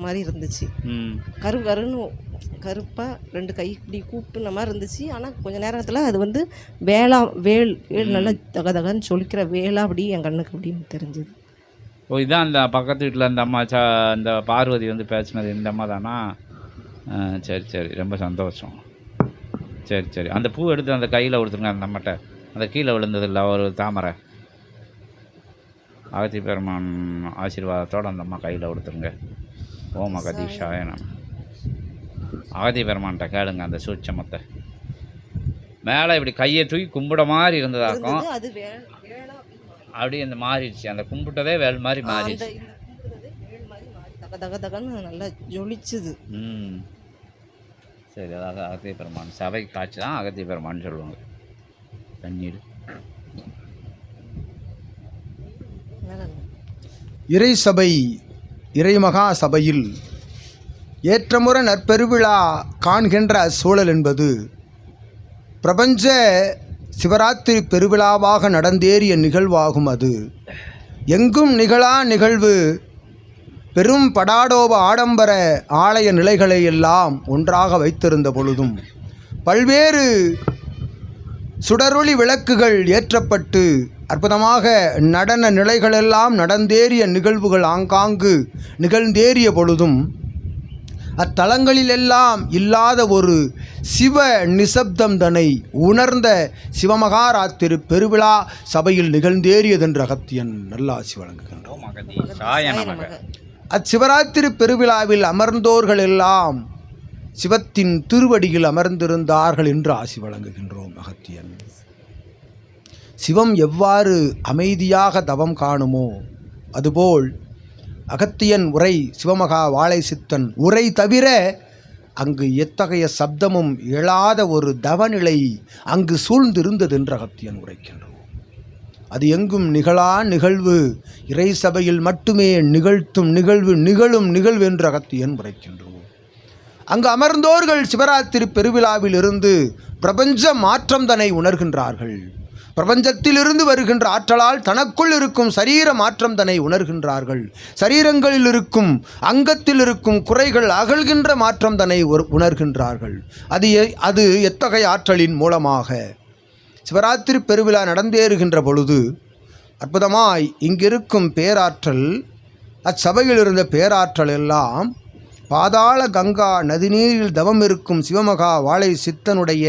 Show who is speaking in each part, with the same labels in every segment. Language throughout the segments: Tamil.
Speaker 1: மாதிரி இருந்துச்சு. கரு கருன்னு கருப்பாக ரெண்டு கை இப்படி கூப்பிட்டுன மாதிரி இருந்துச்சு. ஆனால் கொஞ்ச நேரத்தில் அது வந்து வேளா வேல் வேல் நல்லா தக தகன்னு சொலிக்கிற வேலா அப்படி என் கண்ணுக்கு அப்படின்னு தெரிஞ்சுது.
Speaker 2: ஓ இதான் அந்த பக்கத்து வீட்டில் அந்த அம்மா சா இந்த பார்வதி வந்து பேசினது இந்த அம்மா தானா? சரி சரி. ரொம்ப சந்தோஷம். சரி சரி. அந்த பூ எடுத்து அந்த கையில் கொடுத்துருங்க அந்த அம்மாட்ட. அந்த கீழே விழுந்ததில்ல ஒரு தாமரை. அகத்தி பெருமான் ஆசீர்வாதத்தோடு அந்த அம்மா கையில் கொடுத்துருங்க. ஓம் அகதீஷாய நம அகதி பெருமான்கிட்ட கேளுங்க அந்த சூட்சமத்தை. மேலே இப்படி கையை தூக்கி கும்பிட மாதிரி இருந்ததாக்கும். அப்படியே இந்த மாறிடுச்சு. அந்த கும்பிட்டதே வேல் மாதிரி
Speaker 1: அந்த
Speaker 2: மாறிடுச்சு.
Speaker 1: இந்த கும்பிடுறதே வேல் மாதிரி மாறி தக தக தகன்னு நல்லா ஜொலிச்சுது.
Speaker 2: ம். சரி அதாவது அகத்திய பெருமான் சபை காட்சி தான் அகத்திய பெருமான்னு சொல்லுவாங்க. தண்ணீர்
Speaker 3: இறை சபை இறைமகா சபையில் ஏற்றமுற நற்பெருவிழா காண்கின்ற சூழல் என்பது பிரபஞ்ச சிவராத்திரி பெருவிழாவாக நடந்தேறிய நிகழ்வாகும் அது. எங்கும் நிகழா நிகழ்வு பெரும் படாடோப ஆடம்பர ஆலய நிலைகளை எல்லாம் ஒன்றாக வைத்திருந்த பொழுதும் பல்வேறு சுடரொளி விளக்குகள் ஏற்றப்பட்டு அற்புதமாக நடன நிலைகளெல்லாம் நடந்தேறிய நிகழ்வுகள் ஆங்காங்கு நிகழ்ந்தேறிய பொழுதும் அத்தலங்களிலெல்லாம் இல்லாத ஒரு சிவ நிசப்தம் தன்னை உணர்ந்த சிவமகாராத்திரு பெருவிழா சபையில் நிகழ்ந்தேறியதென்று அகத்தியன் நல்லாசி வழங்குகின்றோம் அச்சிவராத்திரி பெருவிழாவில் அமர்ந்தோர்கள் எல்லாம் சிவத்தின் திருவடியில் அமர்ந்திருந்தார்கள் என்று ஆசி வழங்குகின்றோம் அகத்தியன். சிவம் எவ்வாறு அமைதியாக தவம் காணுமோ அதுபோல் அகத்தியன் உரை சிவமகா வாழை சித்தன் உரை தவிர அங்கு எத்தகைய சப்தமும் எழாத ஒரு தவநிலை அங்கு சூழ்ந்திருந்தது என்று அகத்தியன் உரைக்கின்றோம் அது எங்கும் நிகழா நிகழ்வு இறை சபையில் மட்டுமே நிகழ்த்தும் நிகழ்வு நிகழும் நிகழ்வு என்று அகத்தியன் உரைக்கின்றோம் அங்கு அமர்ந்தோர்கள் சிவராத்திரி பெருவிழாவில் இருந்து பிரபஞ்ச மாற்றம் தன்னை உணர்கின்றார்கள். பிரபஞ்சத்திலிருந்து வருகின்ற ஆற்றலால் தனக்குள் இருக்கும் சரீர மாற்றம் தன்னை உணர்கின்றார்கள். சரீரங்களில் இருக்கும் அங்கத்தில் இருக்கும் குறைகள் அகழ்கின்ற மாற்றம் தன்னை உணர்கின்றார்கள். அது எ- அது எத்தகைய ஆற்றலின் மூலமாக? சிவராத்திரி பெருவிழா நடந்தேறுகின்ற பொழுது அற்புதமாய் இங்கிருக்கும் பேராற்றல் அச்சபையில் இருந்த பேராற்றல் எல்லாம் பாதாள கங்கா நதிநீரில் தவம் இருக்கும் சிவமகா வாழை சித்தனுடைய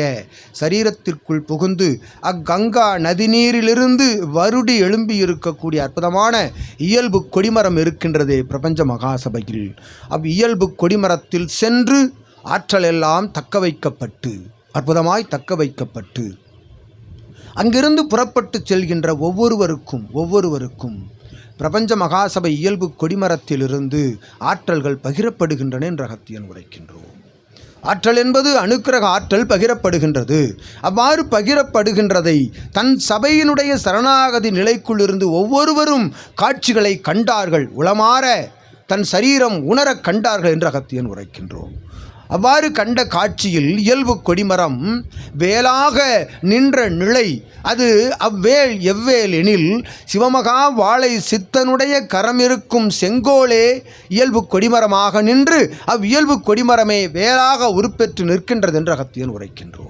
Speaker 3: சரீரத்திற்குள் புகுந்து அக்கங்கா நதிநீரிலிருந்து வருடி எழும்பி இருக்கக்கூடிய அற்புதமான இயல்பு கொடிமரம் இருக்கின்றதே பிரபஞ்ச மகாசபையில். அவ் இயல்பு கொடிமரத்தில் சென்று ஆற்றல் எல்லாம் தக்க வைக்கப்பட்டு அற்புதமாய் தக்க வைக்கப்பட்டு அங்கிருந்து புறப்பட்டு செல்கின்ற ஒவ்வொருவருக்கும் ஒவ்வொருவருக்கும் பிரபஞ்ச மகாசபை இயல்பு கொடிமரத்திலிருந்து ஆற்றல்கள் பகிரப்படுகின்றன என்ற அகத்தியன் உரைக்கின்றோம். ஆற்றல் என்பது அனுக்கிரக ஆற்றல் பகிரப்படுகின்றது. அவ்வாறு பகிரப்படுகின்றதை தன் சபையினுடைய சரணாகதி நிலைக்குள்ளிருந்து ஒவ்வொருவரும் காட்சிகளை கண்டார்கள் உளமாற தன் சரீரம் உணரக் கண்டார்கள் என்று அகத்தியன் உரைக்கின்றோம். அவ்வாறு கண்ட காட்சியில் இயல்பு கொடிமரம் வேலாக நின்ற நிலை அது அவ்வேல் எவ்வேல் எனில் சிவமகா வாழை சித்தனுடைய கரம் இருக்கும் செங்கோலே இயல்பு கொடிமரமாக நின்று அவ்வியல்பு கொடிமரமே வேலாக உருப்பெற்று நிற்கின்றது என்று அகத்தியன் உரைக்கின்றோம்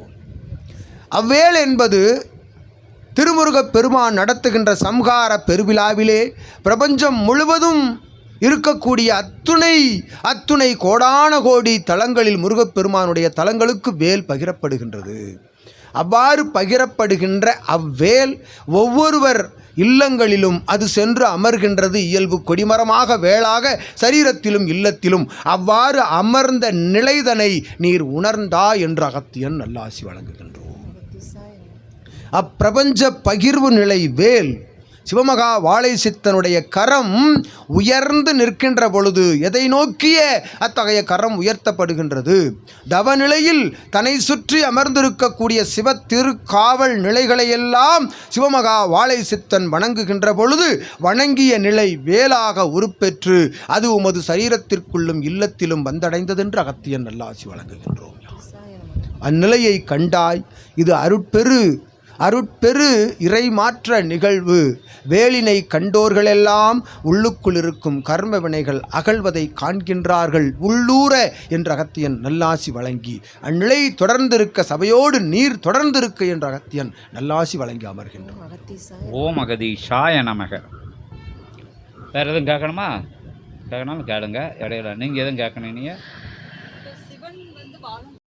Speaker 3: அவ்வேல் என்பது திருமுருகப் பெருமான் நடத்துகின்ற சம்ஹார பெருவிழாவிலே பிரபஞ்சம் முழுவதும் இருக்கக்கூடிய அத்துணை அத்துணை கோடான கோடி தலங்களில் முருகப்பெருமானுடைய தலங்களுக்கு வேல் பகிரப்படுகின்றது. அவ்வாறு பகிரப்படுகின்ற அவ்வேல் ஒவ்வொருவர் இல்லங்களிலும் அது சென்று அமர்கின்றது. இயல்பு கொடிமரமாக வேளாக சரீரத்திலும் இல்லத்திலும். அவ்வாறு அமர்ந்த நிலைதனை நீர் உணர்ந்தா என்று அகத்தியன் நல்லாசி வழங்குகின்றோம். அப்பிரபஞ்ச பகிர்வு நிலை வேல் சிவமகா வாழை சித்தனுடைய கரம் உயர்ந்து நிற்கின்ற பொழுது எதை நோக்கிய அத்தகைய கரம் உயர்த்தப்படுகின்றது? தவநிலையில் தன்னை சுற்றி அமர்ந்திருக்கக்கூடிய சிவ திருக்காவல் நிலைகளையெல்லாம் சிவமகா வாழை சித்தன் வணங்குகின்ற பொழுது வணங்கிய நிலை வேலாக உருப்பெற்று அது உமது சரீரத்திற்குள்ளும் இல்லத்திலும் வந்தடைந்ததென்று அகத்தியன் நல்லாசி வழங்குகின்றோம். அந்நிலையை கண்டாய் இது அருட்பெரு அருட்பெரு இறைமாற்ற நிகழ்வு. வேலினை கண்டோர்களெல்லாம் உள்ளுக்குள் இருக்கும் கர்ம வினைகள் அகழ்வதை காண்கின்றார்கள். உள்ளூர என்ற அகத்தியன் நல்லாசி வழங்கி அந்நிலை தொடர்ந்திருக்க சபையோடு நீர் தொடர்ந்திருக்க என்ற அகத்தியன் நல்லாசி வழங்கி அமர்கின்றான்.
Speaker 2: ஓம் அகதீஷாய நமக. வேறு எதுவும் கேட்கணுமா? கேட்கணும்னு கேளுங்க இடையில. நீங்கள் எதுவும் கேட்கணும் நீங்கள்